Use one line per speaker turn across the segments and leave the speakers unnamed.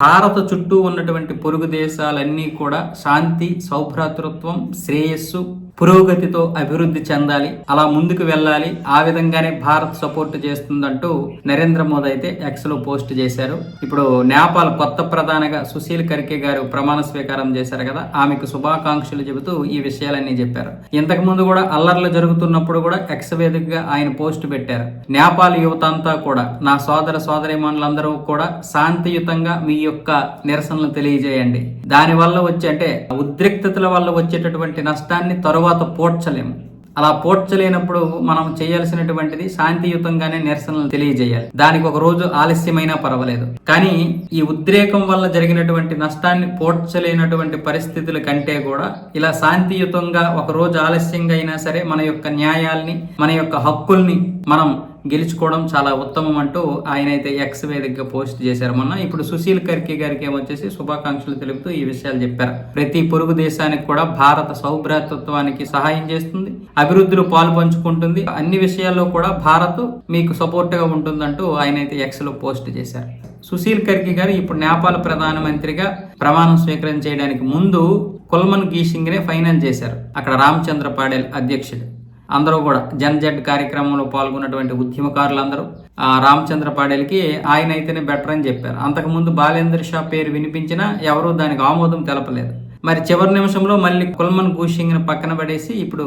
భారత చుట్టూ ఉన్నటువంటి పొరుగు దేశాలన్నీ కూడా శాంతి సౌభ్రాతృత్వం శ్రేయస్సు పురోగతితో అభివృద్ధి చెందాలి అలా ముందుకు వెళ్ళాలి ఆ విధంగానే భారత్ సపోర్ట్ చేస్తుందంటూ నరేంద్ర మోదీ అయితే ఎక్స్లో పోస్ట్ చేశారు. ఇప్పుడు నేపాల్ కొత్త ప్రధానిగా సుశీల్ కర్కే గారు ప్రమాణ స్వీకారం చేశారు కదా ఆమెకు శుభాకాంక్షలు చెబుతూ ఈ విషయాలన్నీ చెప్పారు. ఇంతకు ముందు కూడా అల్లర్లు జరుగుతున్నప్పుడు కూడా ఎక్స్ వేదికగా ఆయన పోస్ట్ పెట్టారు. నేపాల్ యువత అంతా కూడా నా సోదర సోదరిమణులందరూ కూడా శాంతియుతంగా మీ యొక్క నిరసనలు తెలియజేయండి. దాని వల్ల వచ్చే అంటే ఉద్రిక్తతల వల్ల వచ్చేటటువంటి నష్టాన్ని తర్వాత పోడ్చలేము. అలా పోడ్చలేనప్పుడు మనం చేయాల్సినటువంటిది శాంతియుతంగానే నిరసనలు తెలియజేయాలి. దానికి ఒక రోజు ఆలస్యమైనా పర్వాలేదు. కానీ ఈ ఉద్రేకం వల్ల జరిగినటువంటి నష్టాన్ని పోడ్చలేనటువంటి పరిస్థితుల కంటే కూడా ఇలా శాంతియుతంగా ఒక రోజు ఆలస్యంగా అయినా సరే మన యొక్క న్యాయాల్ని మన యొక్క హక్కుల్ని మనం గెలుచుకోవడం చాలా ఉత్తమం అంటూ ఆయన అయితే ఎక్స్ వేదికగా పోస్ట్ చేశారు. మొన్న ఇప్పుడు సుశీల్ కర్కి గారికి ఏమొచ్చేసి శుభాకాంక్షలు తెలుపుతూ ఈ విషయాలు చెప్పారు. ప్రతి పొరుగు దేశానికి కూడా భారత సౌభ్రాతత్వానికి సహాయం చేస్తుంది అభివృద్ధిలో పాలు పంచుకుంటుంది. అన్ని విషయాల్లో కూడా భారత్ మీకు సపోర్ట్గా ఉంటుందంటూ ఆయన అయితే ఎక్స్లో పోస్ట్ చేశారు. సుశీల్ కర్కి గారు ఇప్పుడు నేపాల్ ప్రధానమంత్రిగా ప్రమాణం స్వీకరణ చేయడానికి ముందు కుల్మన్ గీషింగ్ నే ఫైనల్ చేశారు. అక్కడ రామచంద్ర పాడేల్ అధ్యక్షుడు. అందరూ కూడా జన్ కార్యక్రమంలో పాల్గొన్నటువంటి ఉద్యమకారులందరూ ఆ రామచంద్ర పాడేలకి ఆయన అయితేనే బెటర్ అని చెప్పారు. అంతకుముందు బాలేంద్ర షా పేరు వినిపించినా ఎవరూ దానికి ఆమోదం తెలపలేదు. మరి చివరి నిమిషంలో మళ్ళీ కుల్మన్ గూషింగ్ని పక్కన పడేసి ఇప్పుడు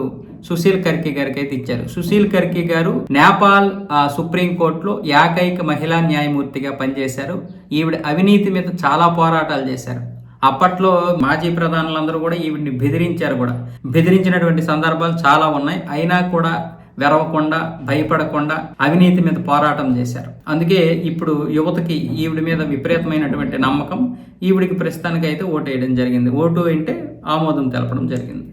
సుశీల్ కర్కి గారికి అయితే ఇచ్చారు. సుశీల్ కర్కి గారు నేపాల్ సుప్రీంకోర్టులో ఏకైక మహిళా న్యాయమూర్తిగా పనిచేశారు. ఈవిడ అవినీతి మీద చాలా పోరాటాలు చేశారు. అప్పట్లో మాజీ ప్రధానులందరూ కూడా ఈవిడ్ని బెదిరించారు కూడా. బెదిరించినటువంటి సందర్భాలు చాలా ఉన్నాయి. అయినా కూడా వెరవకుండా భయపడకుండా అవినీతి మీద పోరాటం చేశారు. అందుకే ఇప్పుడు యువతకి ఈవిడ మీద విపరీతమైనటువంటి నమ్మకం ఈవిడికి ప్రస్తుతానికి అయితే ఓటు వేయడం జరిగింది. ఓటు అంటే ఆమోదం తెలపడం జరిగింది.